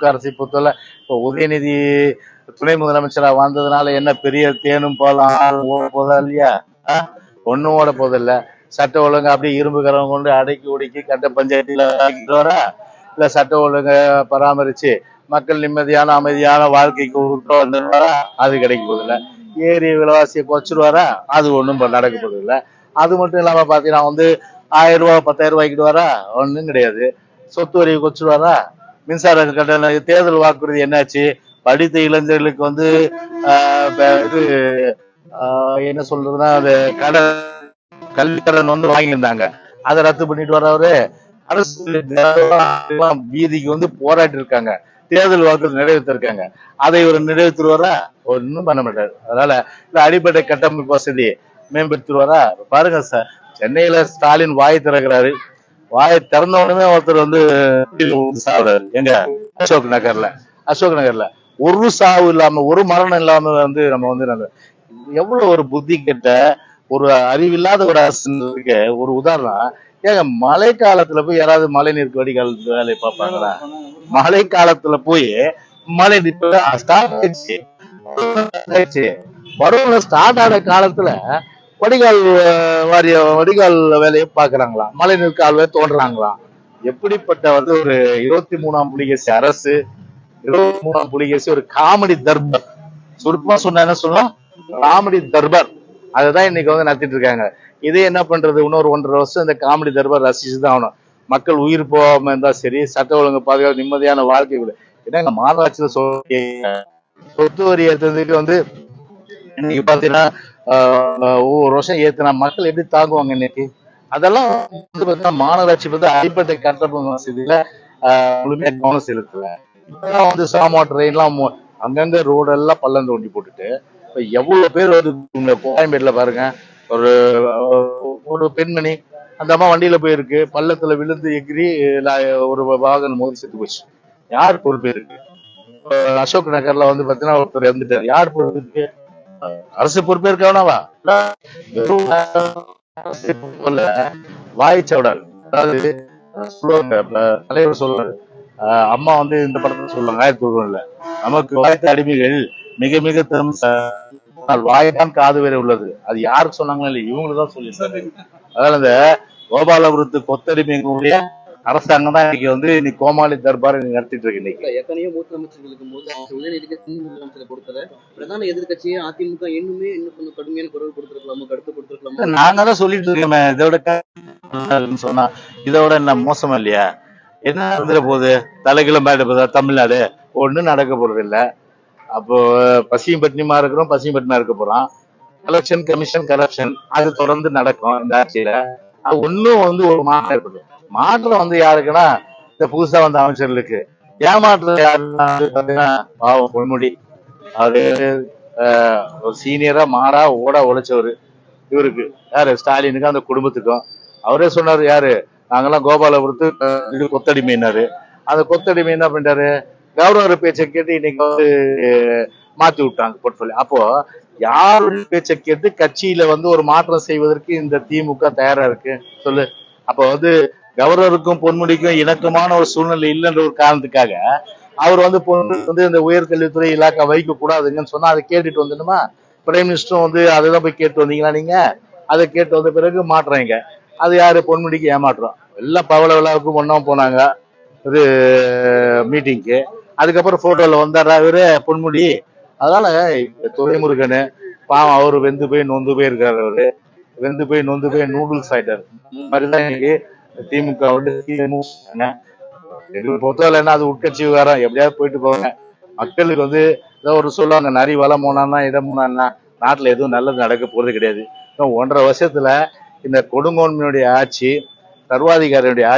அரசை பொறுத்தவரை இப்போ உதயநிதி துணை முதலமைச்சரா வந்ததுனால என்ன பெரிய தேனும் போலாம் ஓட போதா இல்லையா? ஒன்றும் ஓட போதில்ல சட்ட ஒழுங்கு அப்படியே இரும்பு கரம் கொண்டு அடக்கி ஒடுக்கி கட்ட பஞ்சாயத்தில் ஆக்கிட்டு இல்ல சட்ட ஒழுங்கை பராமரிச்சு மக்கள் நிம்மதியான அமைதியான வாழ்க்கைக்கு உருட்டோ வந்துடுவாரா அது கிடைக்க போதில்ல ஏரி விலைவாசியை குறைச்சிடுவாரா அது ஒன்றும் நடக்க போதில்லை அது மட்டும் இல்லாம பாத்தீங்கன்னா வந்து ஆயிரம் ரூபாய் பத்தாயிரம் ரூபாய்க்கு வரா? ஒன்றும் கிடையாது. சொத்து வரி குறைச்சிடுவாரா மின்சார கட்டண தேர்தல் வாக்குறுதி என்னாச்சு? படித்த இளைஞர்களுக்கு வந்து ஆஹ் இது ஆஹ் என்ன சொல்றதுன்னா அது கடன் கல்வி கடன் வந்து வாங்கியிருந்தாங்க. அதை ரத்து பண்ணிட்டு வர்றவரு அரசு வீதிக்கு வந்து போராட்டி இருக்காங்க. தேர்தல் வாக்குறுதி நிறைவேற்றிருக்காங்க. அதை இவர் நிறைவேற்றுவாரா? ஒன்றும் பண்ண மாட்டாரு. அதனால இந்த அடிப்படை கட்டமைப்பு வசதி மேம்படுத்துவாரா பாருங்க சார் சென்னையில ஸ்டாலின் வாய் திறக்கிறாரு. வாயை திறந்த உடனே ஒருத்தர் வந்து சாப்பிடாரு எங்க அசோக் நகர்ல அசோக் நகர்ல ஒரு சாவு இல்லாம ஒரு மரணம் இல்லாம வந்து நம்ம வந்து எவ்வளவு ஒரு புத்தி கெட்ட ஒரு அறிவில்லாத ஒரு அரசுக்கு ஒரு உதாரணம் ஏங்க மழை காலத்துல போய் யாராவது மழை நீர் வடிகால் வேலையை பார்ப்பாங்களா மழை காலத்துல போய் மழை இப்ப ஸ்டார்ட் ஆயிடுச்சு ஆயிடுச்சு பருவம் ஸ்டார்ட் ஆன காலத்துல வடிகால் வாரிய வடிகால் வேலையை பாக்குறாங்களாம் மழைநீர் கால்வாய் தோன்றாங்களா? எப்படிப்பட்ட வந்து ஒரு இருபத்தி மூணாம் புலிகேசி அரசு இருபத்தி மூணாம் புலிகேசி ஒரு காமெடி தர்பர். சுருக்கமா சொன்னா என்ன சொன்னா காமெடி தர்பார். அதுதான் இன்னைக்கு வந்து நடத்திட்டு இருக்காங்க. இதே என்ன பண்றது? இன்னொரு ஒன்றரை வருஷம் இந்த காமெடி தர்பார் ரசிச்சு தான் ஆகணும். மக்கள் உயிர் போகாம இருந்தா சரி சட்ட ஒழுங்கு பாதுகாப்பு நிம்மதியான வாழ்க்கை கூட ஏன்னா மாநகராட்சியில சொல்ல சொத்து வரி ஏற்றதுக்கு வந்து இன்னைக்கு பாத்தீங்கன்னா ஒவ்வொரு வருஷம் ஏத்துனா மக்கள் எப்படி தாங்குவாங்க இன்னைக்கு? அதெல்லாம் வந்து பாத்தீங்கன்னா மாநகராட்சி வந்து அடிப்படை கட்டமைப்பு வசதியில முழுமையா கவனம் செலுத்தல. இப்பதான் வந்து சாமா ட்ரெயின்லாம் அங்கங்க ரோடு எல்லாம் பள்ளம் தோண்டி போட்டுட்டு இப்ப எவ்வளவு பேர் வந்து இங்க கோயம்பேடுல பாருங்க ஒரு ஒரு பெண்மணி அந்த அம்மா வண்டியில போயிருக்கு பள்ளத்துல விழுந்து எகிரி ஒரு வாகனம் மோதி செத்து போச்சு. யார் பொறுப்பு இருக்கு? அசோக் நகர்ல வந்து பாத்தீங்கன்னா ஒருத்தர் இறந்துட்டார். யார் பொறுப்பு இருக்கு? அரசு பொறுப்பே இருக்கவனாவா வெறும் அதாவது சொல்லுவாங்க தலைவர் சொல்றாரு. அம்மா வந்து இந்த படத்துல சொல்லுவாங்க ஆயிரத்தி தொண்ணூறுல நமக்கு வாய்த்த அடிமைகள் மிக மிக திறமை வாய்தான் காது வேற உள்ளது. அது யாருக்கு சொன்னாங்களோ இல்லை இவங்களுக்கு தான் சொல்லி அதனால இந்த கோபாலபுரத்து கொத்தடிமைகளுடைய அரசாங்கம் தான் இன்னைக்கு வந்து இன்னைக்கு கோமாளி தர்பார் நடத்திட்டு இருக்கு இன்னைக்கு. எத்தனையோ மூத்த அமைச்சர்கள் இருக்கும்போது உதயநிதிக்கு முதலமைச்சரை கொடுத்தத பிரதான எதிர்க்கட்சியே அதிமுக இன்னுமே இன்னும் கொஞ்சம் கடுமையான குரல் கொடுத்திருக்கலாமோ கருத்து கொடுத்திருக்கலாமோ? நாங்க தான் சொல்லிட்டு இருக்கோமே இதோட சொன்னா இதோட என்ன மோசமா இல்லையா? என்ன நடந்துட போகுது? தலைகில மேட போதா? தமிழ்நாடு. ஒண்ணும் நடக்க போறது இல்ல. அப்போ பசியும் பட்டினியுமா இருக்கிறோம் பசியும் பட்டினியா இருக்க போறோம். எலெக்ஷன் கமிஷன் கரப்ஷன் அது தொடர்ந்து நடக்கும் இந்த ஆட்சியில. அது ஒண்ணும் வந்து ஒரு மாற்றம் இருக்குது மாற்றம் வந்து யாருக்குன்னா இந்த புதுசா வந்த அமைச்சர்களுக்கு. ஏமாற்றம் யாருன்னா வந்து பாவம் பொன்முடி. அவரு ஆஹ், ஒரு சீனியரா மாடா ஓட உழைச்சவரு. இவருக்கு யாரு? ஸ்டாலினுக்கு அந்த குடும்பத்துக்கும். அவரே சொன்னாரு யாரு? நாங்கெல்லாம் கோபாலபுரத்து அஹ், கொத்தடிமைனாரு அந்த கொத்தடிமை என்ன பண்ணிட்டாரு? கவர்னர் பேச்சை கேட்டு இன்னைக்கு வந்து மாத்தி விட்டாங்க போர்ட்ஃபோலியோ அப்போ யாருடைய பேச்சை கேட்டு கட்சியில வந்து ஒரு மாற்றம் செய்வதற்கு இந்த திமுக தயாரா இருக்கு? சொல்லு. அப்ப வந்து கவர்னருக்கும் பொன்முடிக்கும் இணக்கமான ஒரு சூழ்நிலை இல்லைன்ற ஒரு காரணத்துக்காக அவர் வந்து பொண்ணு வந்து இந்த உயர்கல்வித்துறை இலாக்கா வைக்க கூடாதுங்கன்னு சொன்னா அதை கேட்டுட்டு வந்துடுமா பிரைம் மினிஸ்டரும் வந்து அதுதான் போய் கேட்டு வந்தீங்களா நீங்க? அதை கேட்டு வந்த பிறகு மாட்டுறீங்க அது யாரு? பொன்முடிக்கு ஏமாற்றம் எல்லாம் பவள விழாவுக்கு போனாங்க. ஒரு மீட்டிங்க்கு அதுக்கப்புறம் போட்டோல வந்தாரா இவரு? பொன்முடி. அதனால துரைமுருகனு பாவம் அவரு வெந்து போய் நொந்து போய் இருக்காரு அவரு. வெந்து போய் நொந்து போய் நூடுல்ஸ் ஆயிட்டாரு மாதிரிதான் இன்னைக்கு திமுக வந்து எங்களுக்கு பொறுத்தவரை என்ன அது உட்கட்சி விவகாரம். எப்படியாவது போயிட்டு போவாங்க மக்களுக்கு வந்து ஏதோ ஒரு சொல்லுவாங்க நரி வளம் போனான்னா இடம் போனான்னா நாட்டுல எதுவும் நல்லது நடக்க போறது கிடையாது. ஒன்றரை வருஷத்துல இந்த கொடுங்கோன்மையுடைய ஆட்சி சர்வாதிகாரியுடைய